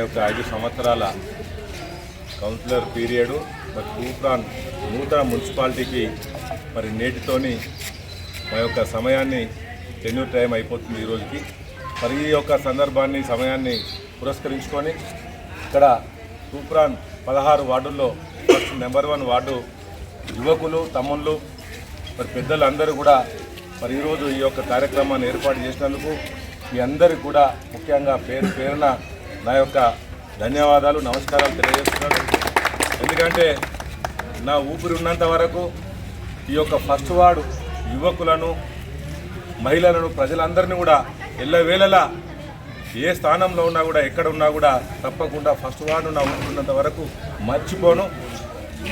యొక్క ఐదు సంవత్సరాల కౌన్సిలర్ పీరియడ్ మరి తూప్రాన్ నూతన మున్సిపాలిటీకి మరి నేటితోని మా యొక్క సమయాన్ని టెన్యూర్ టైం అయిపోతుంది ఈ రోజుకి. మరి ఈ యొక్క సందర్భాన్ని సమయాన్ని పురస్కరించుకొని ఇక్కడ తూప్రాన్ పదహారు వార్డుల్లో ఫస్ట్ నెంబర్ వన్ వార్డు యువకులు తమ్ముళ్ళు మరి పెద్దలందరూ కూడా మరి ఈరోజు ఈ యొక్క కార్యక్రమాన్ని ఏర్పాటు చేసినందుకు మీ అందరికి కూడా ముఖ్యంగా పేరు పేరున నా యొక్క ధన్యవాదాలు నమస్కారాలు తెలియజేస్తున్నాను. ఎందుకంటే నా ఊపిరి ఉన్నంత వరకు ఈ యొక్క ఫస్ట్ వార్డు యువకులను మహిళలను ప్రజలందరినీ కూడా ఎల్లవేళలా ఏ స్థానంలో ఉన్నా కూడా ఎక్కడ ఉన్నా కూడా తప్పకుండా ఫస్ట్ వార్డు నా ఉంటున్నంత వరకు మర్చిపోను.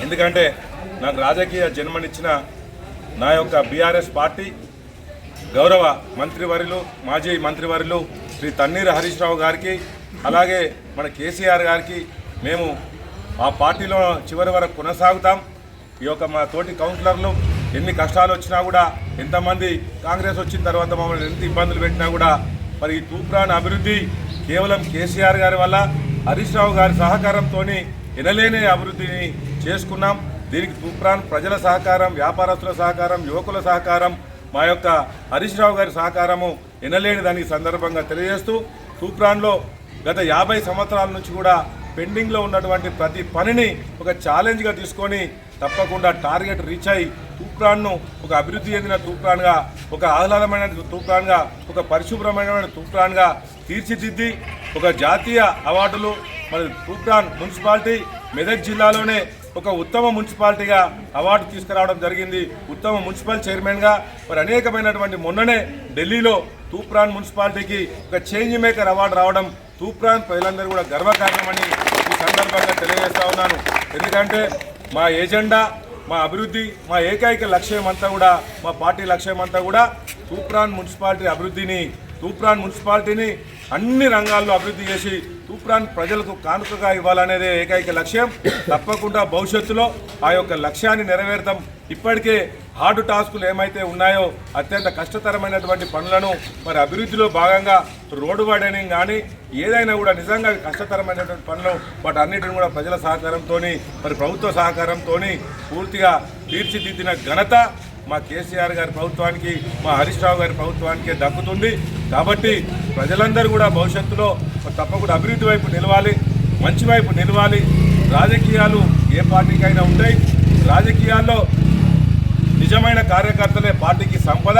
ఎందుకంటే నాకు రాజకీయ జన్మనిచ్చిన నా యొక్క బీఆర్ఎస్ పార్టీ గౌరవ మంత్రివర్యులు మాజీ మంత్రివర్యులు శ్రీ తన్నీరు హరీష్ రావు గారికి అలాగే మన కేసీఆర్ గారికి మేము ఆ పార్టీలో చివరి వరకు కొనసాగుతాం. ఈ యొక్క మా తోటి కౌన్సిలర్లు ఎన్ని కష్టాలు వచ్చినా కూడా ఎంతమంది కాంగ్రెస్ వచ్చిన తర్వాత మమ్మల్ని ఎంత ఇబ్బందులు పెట్టినా కూడా మరి ఈ తూప్రాన్ అభివృద్ధి కేవలం కేసీఆర్ గారి వల్ల హరీష్ రావు గారి సహకారంతో ఎనలేని అభివృద్ధిని చేసుకున్నాం. దీనికి తూప్రాన్ ప్రజల సహకారం వ్యాపారస్తుల సహకారం యువకుల సహకారం మా యొక్క హరీష్ రావు గారి సహకారము ఎనలేని దానికి సందర్భంగా తెలియజేస్తూ తూప్రాన్లో గత యాభై సంవత్సరాల నుంచి కూడా పెండింగ్లో ఉన్నటువంటి ప్రతి పనిని ఒక ఛాలెంజ్గా తీసుకొని తప్పకుండా టార్గెట్ రీచ్ అయి తూప్రాన్ను ఒక అభివృద్ధి చెందిన తూప్రాన్గా ఒక ఆహ్లాదమైన తూప్రాన్గా ఒక పరిశుభ్రమైన తూప్రాన్గా తీర్చిదిద్ది ఒక జాతీయ అవార్డులు మరి తూప్రాన్ మున్సిపాలిటీ మెదక్ జిల్లాలోనే ఒక ఉత్తమ మున్సిపాలిటీగా అవార్డు తీసుకురావడం జరిగింది. ఉత్తమ మున్సిపల్ చైర్మన్గా మరి అనేకమైనటువంటి మొన్ననే ఢిల్లీలో తూప్రాన్ మున్సిపాలిటీకి ఒక చేంజ్ మేకర్ అవార్డు రావడం తూప్రాన్ ప్రజలందరూ కూడా గర్వకారణమని ఈ సందర్భంగా తెలియజేస్తా ఉన్నాను. ఎందుకంటే మా ఏజెండా మా అభివృద్ధి మా ఏకైక లక్ష్యం అంతా కూడా మా పార్టీ లక్ష్యం అంతా కూడా తూప్రాన్ మున్సిపాలిటీ అభివృద్ధిని తూప్రాన్ మున్సిపాలిటీని అన్ని రంగాల్లో అభివృద్ధి చేసి తూప్రాన్ ప్రజలకు కానుకగా ఇవ్వాలనేదే ఏకైక లక్ష్యం. తప్పకుండా భవిష్యత్తులో ఆ యొక్క లక్ష్యాన్ని నెరవేర్తాం. ఇప్పటికే హార్డ్ టాస్కులు ఏమైతే ఉన్నాయో అత్యంత కష్టతరమైనటువంటి పనులను మరి అభివృద్ధిలో భాగంగా రోడ్డు వైడనింగ్ కానీ ఏదైనా కూడా నిజంగా కష్టతరమైనటువంటి పనులు వాటి అన్నిటిని కూడా ప్రజల సహకారంతో మరి ప్రభుత్వ సహకారంతో పూర్తిగా తీర్చిదిద్దిన ఘనత మా కేసీఆర్ గారి ప్రభుత్వానికి మా హరీష్ రావు గారి ప్రభుత్వానికి దక్కుతుంది. కాబట్టి ప్రజలందరూ కూడా భవిష్యత్తులో మరి తప్పకుండా అభివృద్ధి వైపు నిలవాలి మంచి వైపు నిలవాలి. రాజకీయాలు ఏ పార్టీకైనా ఉంటాయి. రాజకీయాల్లో నిజమైన కార్యకర్తలే పార్టీకి సంపద.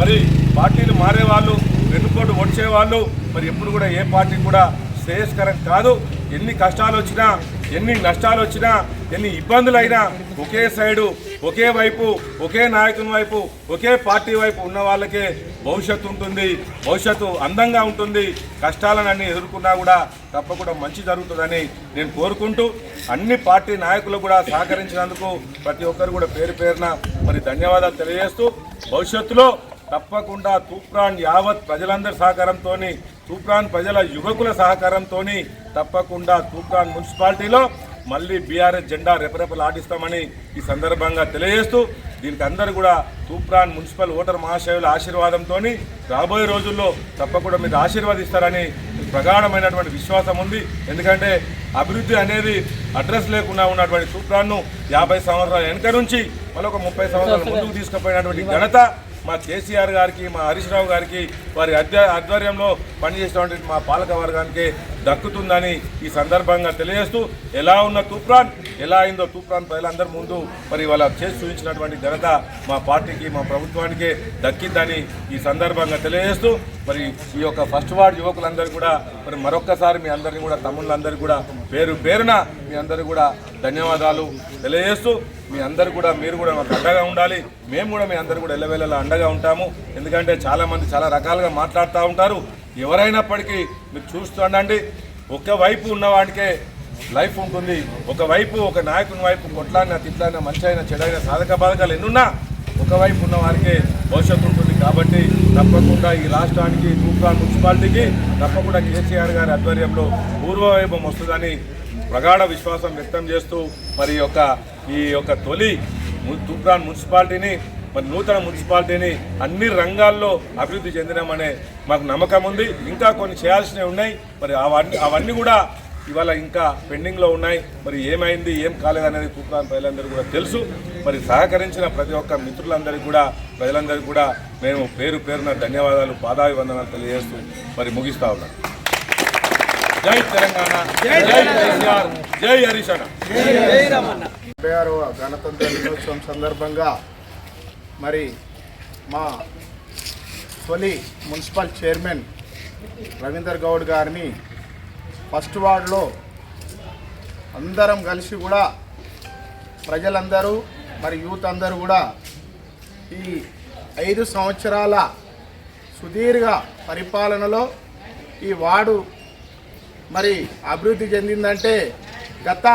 మరి పార్టీలు మారేవాళ్ళు వెన్నుపోటు వచ్చేవాళ్ళు మరి ఎప్పుడు కూడా ఏ పార్టీ కూడా శ్రేయస్కరం కాదు. ఎన్ని కష్టాలు వచ్చినా ఎన్ని నష్టాలు వచ్చినా ఎన్ని ఇబ్బందులైనా ఒకే సైడు ఒకే వైపు ఒకే నాయకుని వైపు ఒకే పార్టీ వైపు ఉన్న వాళ్ళకే భవిష్యత్తు ఉంటుంది. భవిష్యత్తు అందంగా ఉంటుంది. కష్టాలను అన్ని ఎదుర్కొన్నా కూడా తప్పకుండా మంచి జరుగుతుందని నేను కోరుకుంటూ అన్ని పార్టీ నాయకులు కూడా సహకరించినందుకు ప్రతి ఒక్కరు కూడా పేరు పేరున మరి ధన్యవాదాలు తెలియజేస్తూ భవిష్యత్తులో తప్పకుండా తూప్రాన్ యావత్ ప్రజలందరి సహకారంతో తూప్రాన్ ప్రజల యువకుల సహకారంతో తప్పకుండా తూప్రాన్ మున్సిపాలిటీలో మళ్ళీ బీఆర్ఎస్ జెండా రెపరెపలు ఆడిస్తామని ఈ సందర్భంగా తెలియజేస్తూ దీనికి అందరూ కూడా తూప్రాన్ మున్సిపల్ ఓటర్ మహాశయుల ఆశీర్వాదంతో రాబోయే రోజుల్లో తప్పకుండా మీరు ఆశీర్వదిస్తారని ప్రగాఢమైనటువంటి విశ్వాసం ఉంది. ఎందుకంటే అభివృద్ధి అనేది అడ్రస్ లేకుండా ఉన్నటువంటి తూప్రాన్ను యాభై సంవత్సరాల వెనక నుంచి మరొక ముప్పై సంవత్సరాల ముందుకు తీసుకుపోయినటువంటి ఘనత మా కేసీఆర్ గారికి మా హరీష్ రావు గారికి వారి అధ్య ఆధ్వర్యంలో పనిచేసినటువంటి మా పాలక వర్గానికి దక్కుతుందని ఈ సందర్భంగా తెలియజేస్తూ ఎలా ఉన్న తూప్రాన్ ఎలా అయిందో తూప్రాన్ ప్రజలందరి ముందు మరి వాళ్ళ చేసి చూపించినటువంటి ఘనత మా పార్టీకి మా ప్రభుత్వానికి దక్కిందని ఈ సందర్భంగా తెలియజేస్తూ మరి ఈ యొక్క ఫస్ట్ వార్డ్ యువకులందరూ కూడా మరి మరొక్కసారి మీ అందరినీ కూడా తమ్ముళ్ళందరూ కూడా పేరు పేరున మీ అందరూ కూడా ధన్యవాదాలు తెలియజేస్తూ మీ అందరు కూడా మీరు కూడా మాకు అండగా ఉండాలి. మేము కూడా మీ అందరు కూడా ఎల్లవేళలా అండగా ఉంటాము. ఎందుకంటే చాలామంది చాలా రకాలుగా మాట్లాడుతూ ఉంటారు. ఎవరైనప్పటికీ మీరు చూస్తుండండి ఒకవైపు ఉన్నవాడికే లైఫ్ ఉంటుంది. ఒకవైపు ఒక నాయకుని వైపు కొట్లాడిన తిట్లాడిన మంచి అయినా చెడైన సాధక బాధకాలు ఎన్నున్నా ఒకవైపు ఉన్న వారికే భవిష్యత్తు ఉంటుంది. కాబట్టి తప్పకుండా ఈ రాష్ట్రానికి తూప్రాన్ మున్సిపాలిటీకి తప్పకుండా కేసీఆర్ గారి ఆధ్వర్యంలో పూర్వవైభవం వస్తుందని ప్రగాఢ విశ్వాసం వ్యక్తం చేస్తూ మరి యొక్క ఈ యొక్క తొలి ము- తూప్రాన్ మున్సిపాలిటీని మరి నూతన మున్సిపాలిటీని అన్ని రంగాల్లో అభివృద్ధి చెందినామనే మాకు నమ్మకం ఉంది ఇంకా కొన్ని చేయాల్సినవి ఉన్నాయి మరి అవన్నీ అవన్నీ కూడా ఇవాళ ఇంకా పెండింగ్లో ఉన్నాయి మరి ఏమైంది ఏం కాలేదనేది తూప్రాన్ ప్రజలందరూ కూడా తెలుసు మరి సహకరించిన ప్రతి ఒక్క మిత్రులందరికీ కూడా ప్రజలందరికీ కూడా మేము పేరు పేరున ధన్యవాదాలు పాదాభివందనాలు తెలియజేస్తూ మరి ముగిస్తా ఉన్నాం జై తెలంగాణ జై కేసీఆర్ జై హరీష్ అన్న గణతంత్ర దినోత్సవం సందర్భంగా మరి మా తొలి మున్సిపల్ చైర్మన్ రవీందర్ గౌడ్ గారిని ఫస్ట్ వార్డులో అందరం కలిసి కూడా ప్రజలందరూ మరి యూత్ అందరూ కూడా ఈ ఐదు సంవత్సరాల సుదీర్ఘ పరిపాలనలో ఈ వార్డు మరి అభివృద్ధి చెందిందంటే గత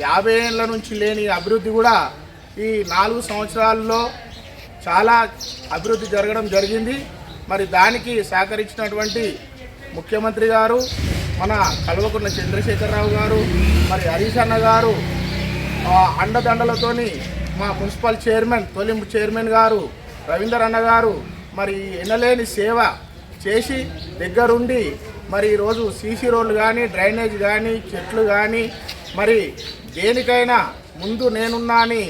యాభై ఏళ్ళ నుంచి లేని అభివృద్ధి కూడా ఈ నాలుగు సంవత్సరాల్లో చాలా అభివృద్ధి జరగడం జరిగింది. మరి దానికి సహకరించినటువంటి ముఖ్యమంత్రి గారు మన కల్వకున్న చంద్రశేఖరరావు గారు మరి హరీష్ అన్న గారు ఆ, అండదండలతోని మా మున్సిపల్ చైర్మన్ తొలి చైర్మన్ గారు రవీందర్ అన్న గారు మరి ఎనలేని సేవ చేసి దగ్గరుండి మరి ఈరోజు సీసీ రోడ్లు కానీ డ్రైనేజ్ కానీ చెట్లు కానీ మరి దేనికైనా ముందు నేనున్నా అని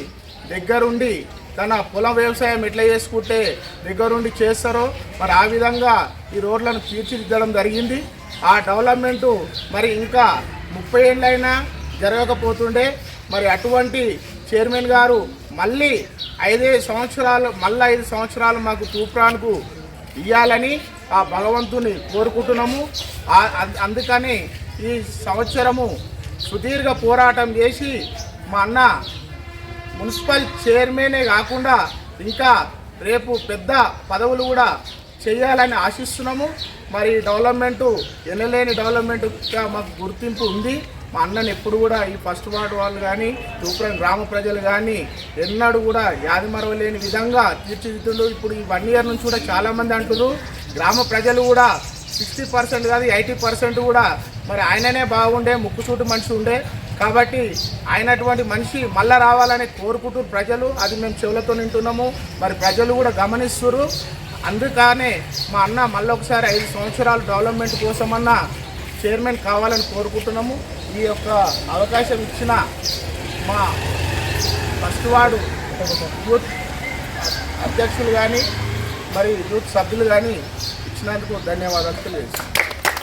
దగ్గరుండి తన పొలం వ్యవసాయం ఎట్లా చేసుకుంటే దగ్గరుండి చేస్తారో మరి ఆ విధంగా ఈ రోడ్లను తీర్చిదిద్దడం జరిగింది. ఆ డెవలప్మెంటు మరి ఇంకా ముప్పై ఏళ్ళైనా జరగకపోతుండే. మరి అటువంటి చైర్మన్ గారు మళ్ళీ ఐదే సంవత్సరాలు మళ్ళీ ఐదు సంవత్సరాలు మాకు తూప్రాన్కు ఇవ్వాలని ఆ భగవంతుని కోరుకుంటున్నాము. అందుకని ఈ సంవత్సరము సుదీర్ఘ పోరాటం చేసి మా అన్న మున్సిపల్ చైర్మనే కాకుండా ఇంకా రేపు పెద్ద పదవులు కూడా చేయాలని ఆశిస్తున్నాము. మరి డెవలప్మెంటు ఎనలేని డెవలప్మెంట్గా మాకు గుర్తింపు ఉంది. మా అన్నని ఎప్పుడు కూడా ఈ ఫస్ట్ వార్డు వాళ్ళు కానీ తూపురం గ్రామ ప్రజలు కానీ ఎన్నడూ కూడా యాది మరవలేని విధంగా తీర్చిదిద్దులు. ఇప్పుడు ఈ వన్ ఇయర్ నుంచి కూడా చాలామంది అంటున్నారు గ్రామ ప్రజలు కూడా సిక్స్టీ పర్సెంట్ కాదు ఎయిటీ పర్సెంట్ కూడా మరి ఆయననే బాగుండే ముక్కుసూటి మనిషి ఉండే. కాబట్టి ఆయనటువంటి మనిషి మళ్ళా రావాలని కోరుకుంటూ ప్రజలు అది మేము చెవులతో వింటున్నాము మరి ప్రజలు కూడా గమనిస్తున్నారు అందుకనే మా అన్న మళ్ళీ ఒకసారి ఐదు సంవత్సరాలు డెవలప్మెంట్ కోసమన్నా చైర్మన్ కావాలని కోరుకుంటున్నాము. ఈ యొక్క అవకాశం ఇచ్చిన మా ఫస్ట్ వార్డు యూత్ అధ్యక్షులు కానీ మరి యూత్ సభ్యులు కానీ ఇచ్చినందుకు ధన్యవాదాలు తెలియజేస్తాను